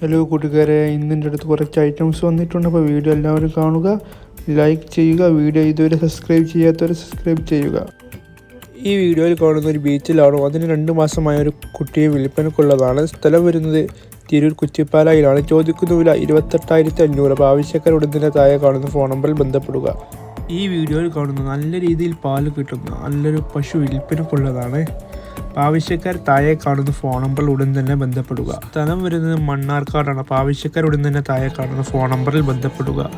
Hello കൂട്ടുകാരെ. ഇന്നിന്റെ അടുത്ത് കുറച്ച് ഐറ്റംസ് വന്നിട്ടുണ്ട്. അപ്പോൾ വീഡിയോ എല്ലാവരും കാണുക. ലൈക്ക് ചെയ്യുക. വീഡിയോ ഇതുവരെ സബ്സ്ക്രൈബ് ചെയ്യാത്തവർ സബ്സ്ക്രൈബ് ചെയ്യുക. ഈ വീഡിയോയിൽ കാണുന്ന ഒരു ബീച്ചിലാണ്. അതിന് രണ്ട് മാസമായ ഒരു കുട്ടിയെ വിൽപ്പനക്കുള്ളതാണ്. സ്ഥലം വരുന്നത് തിരൂർ കുറ്റിപ്പാലയിലാണ്. ചോദിക്കുന്ന വില ഇരുപത്തെട്ടായിരത്തി അഞ്ഞൂറ് അപ്പോൾ ആവശ്യക്കാരുടെ തന്നെ താഴെ കാണുന്ന ഫോൺ നമ്പറിൽ ബന്ധപ്പെടുക. ഈ വീഡിയോയിൽ കാണുന്ന നല്ല രീതിയിൽ പാൽ കിട്ടുന്ന നല്ലൊരു പശു വിൽപ്പനക്കുള്ളതാണ്. ആവശ്യക്കാർ താഴെ കാണുന്ന ഫോൺ നമ്പർ ഉടൻ തന്നെ ബന്ധപ്പെടുക. സ്ഥലം വരുന്നത് മണ്ണാർക്കാടാണ്. അപ്പോൾ ആവശ്യക്കാർ ഉടൻ തന്നെ താഴെ കാണുന്ന ഫോൺ നമ്പറിൽ ബന്ധപ്പെടുക.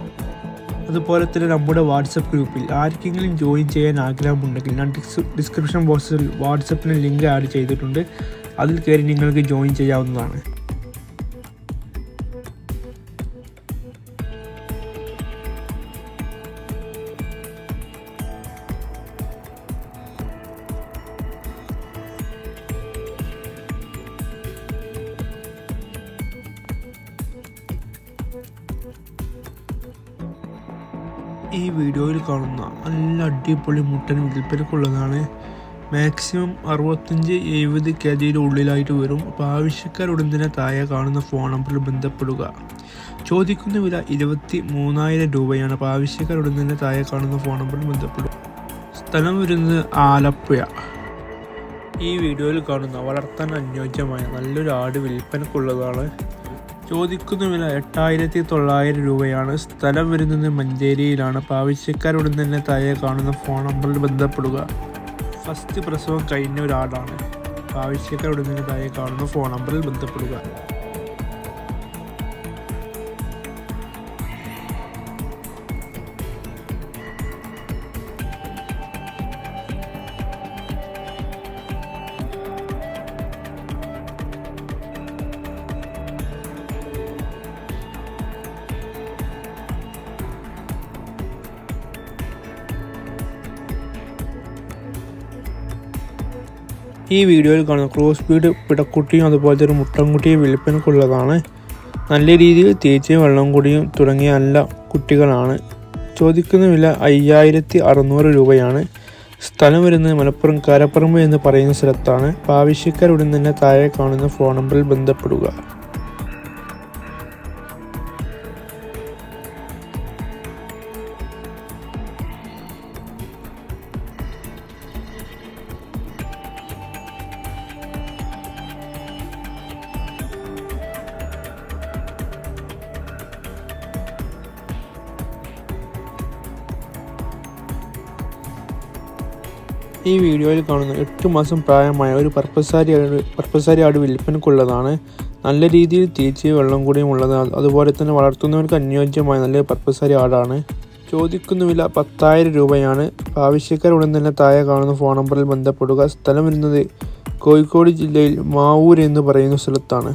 അതുപോലെ തന്നെ നമ്മുടെ വാട്സപ്പ് ഗ്രൂപ്പിൽ ആർക്കെങ്കിലും ജോയിൻ ചെയ്യാൻ ആഗ്രഹമുണ്ടെങ്കിൽ ഞാൻ ഡിസ് ഡിസ്ക്രിപ്ഷൻ ബോക്സിൽ വാട്സപ്പിന് ലിങ്ക് ആഡ് ചെയ്തിട്ടുണ്ട്. അതിൽ കയറി നിങ്ങൾക്ക് ജോയിൻ ചെയ്യാവുന്നതാണ്. ഈ വീഡിയോയിൽ കാണുന്ന നല്ല അടിപൊളി മുട്ടൻ വിൽപ്പനക്കുള്ളതാണ് മാക്സിമം അറുപത്തഞ്ച് എഴുപത് കെ ജിയുടെ ഉള്ളിലായിട്ട് വരും. അപ്പോൾ ആവശ്യക്കാരുടൻ തന്നെ താഴെ കാണുന്ന ഫോൺ നമ്പറിൽ ബന്ധപ്പെടുക. ചോദിക്കുന്ന വില ഇരുപത്തി മൂന്നായിരം രൂപയാണ്. അപ്പോൾ ആവശ്യക്കാരുടൻ തന്നെ താഴെ കാണുന്ന ഫോൺ നമ്പറിൽ ബന്ധപ്പെടുക. സ്ഥലം വരുന്നത് ആലപ്പുഴ. ഈ വീഡിയോയിൽ കാണുന്ന വളർത്താൻ അനുയോജ്യമായ നല്ലൊരു ആട് വിൽപ്പനക്കുള്ളതാണ്. ചോദിക്കുന്ന വില എട്ടായിരത്തി തൊള്ളായിരം രൂപയാണ് സ്ഥലം വരുന്നത്. മഞ്ചേരിയിലാണ്. അപ്പോൾ തന്നെ താഴെ കാണുന്ന ഫോൺ നമ്പറിൽ ബന്ധപ്പെടുക. ഫസ്റ്റ് പ്രസവം കഴിഞ്ഞ ഒരാളാണ്. ആവശ്യക്കാരുടൻ തന്നെ താഴെ കാണുന്ന ഫോൺ നമ്പറിൽ ബന്ധപ്പെടുക. ഈ വീഡിയോയിൽ കാണുന്ന ക്രോസ് ബീഡ് പിടക്കുട്ടിയും അതുപോലത്തെ ഒരു മുട്ടൻകുട്ടിയും വിൽപ്പനക്കുള്ളതാണ് നല്ല രീതിയിൽ തേച്ചയും വെള്ളം കുടിയും തുടങ്ങിയ നല്ല കുട്ടികളാണ്. ചോദിക്കുന്ന വില അയ്യായിരത്തി അറുന്നൂറ് രൂപയാണ്. സ്ഥലം വരുന്നത് മലപ്പുറം കാരപ്പറമ്പ് എന്ന് പറയുന്ന സ്ഥലത്താണ്. ആവശ്യക്കാരുടൻ തന്നെ താഴെ കാണുന്ന ഫോൺ നമ്പറിൽ ബന്ധപ്പെടുക. ഈ വീഡിയോയിൽ കാണുന്ന എട്ട് മാസം പ്രായമായ ഒരു പർപ്പസാരി ആട് പർപ്പസാരി ആട് വിൽപ്പനക്കുള്ളതാണ് നല്ല രീതിയിൽ തീച്ചി വെള്ളം കൂടിയും ഉള്ളത്. അതുപോലെ തന്നെ വളർത്തുന്നവർക്ക് അനുയോജ്യമായ നല്ല പർപ്പസാരി ആടാണ്. ചോദിക്കുന്ന വില പത്തായിരം രൂപയാണ്. ആവശ്യക്കാർ ഉടൻ തന്നെ താഴെ കാണുന്ന ഫോൺ നമ്പറിൽ ബന്ധപ്പെടുക. സ്ഥലം വരുന്നത് കോഴിക്കോട് ജില്ലയിൽ മാവൂർ എന്ന് പറയുന്ന സ്ഥലത്താണ്.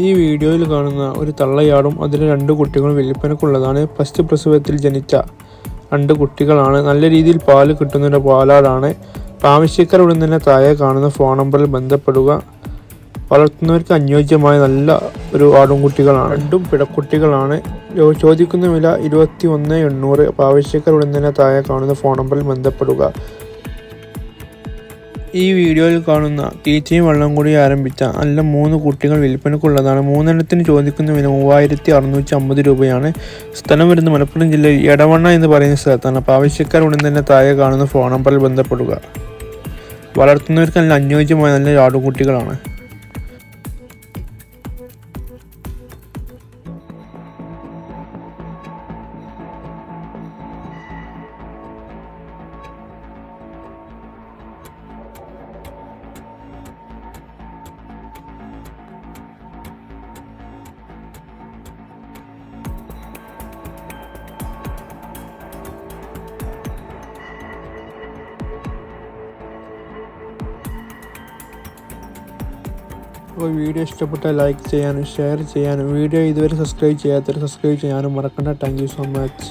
ഈ വീഡിയോയിൽ കാണുന്ന ഒരു തള്ളയാടും അതിലെ രണ്ട് കുട്ടികളും വിൽപ്പനക്കുള്ളതാണ് ഫസ്റ്റ് പ്രസവത്തിൽ ജനിച്ച രണ്ട് കുട്ടികളാണ്. നല്ല രീതിയിൽ പാൽ കിട്ടുന്നൊരു പാലാടാണ്. താമസിക്കാർ ഉടൻ തന്നെ താഴെ കാണുന്ന ഫോൺ നമ്പറിൽ ബന്ധപ്പെടുക. വളർത്തുന്നവർക്ക് അനുയോജ്യമായ നല്ല ഒരു ആടും കുട്ടികളാണ്. രണ്ടും പിടക്കുട്ടികളാണ്. ചോദിക്കുന്ന വില ഇരുപത്തി ഒന്ന് എണ്ണൂറ്. പാവശ്യക്കാർ ആവശ്യക്കാരുടൻ തന്നെ താഴെ കാണുന്ന ഫോൺ നമ്പറിൽ ബന്ധപ്പെടുക. ഈ വീഡിയോയിൽ കാണുന്ന തീറ്റയും വെള്ളം കൂടി ആരംഭിച്ച നല്ല മൂന്ന് കുട്ടികൾ വിൽപ്പനക്കുള്ളതാണ് മൂന്നെണ്ണത്തിന് ചോദിക്കുന്ന വില മൂവായിരത്തി അറുന്നൂറ്റി അമ്പത് രൂപയാണ്. സ്ഥലം വരുന്ന മലപ്പുറം ജില്ലയിൽ എടവണ്ണ എന്ന് പറയുന്ന സ്ഥലത്താണ്. അപ്പോൾ ആവശ്യക്കാർ ഉടൻ തന്നെ താഴെ കാണുന്ന ഫോൺ നമ്പറിൽ ബന്ധപ്പെടുക. വളർത്തുന്നവർക്ക് നല്ല അനുയോജ്യമായ നല്ല ആടുകുട്ടികളാണ് അപ്പോൾ വീഡിയോ ഇഷ്ടപ്പെട്ടാൽ ലൈക്ക് ചെയ്യാനും ഷെയർ ചെയ്യാനും വീഡിയോ ഇതുവരെ സബ്സ്ക്രൈബ് ചെയ്യാത്തവർ സബ്സ്ക്രൈബ് ചെയ്യാനും മറക്കണ്ട. Thank you so much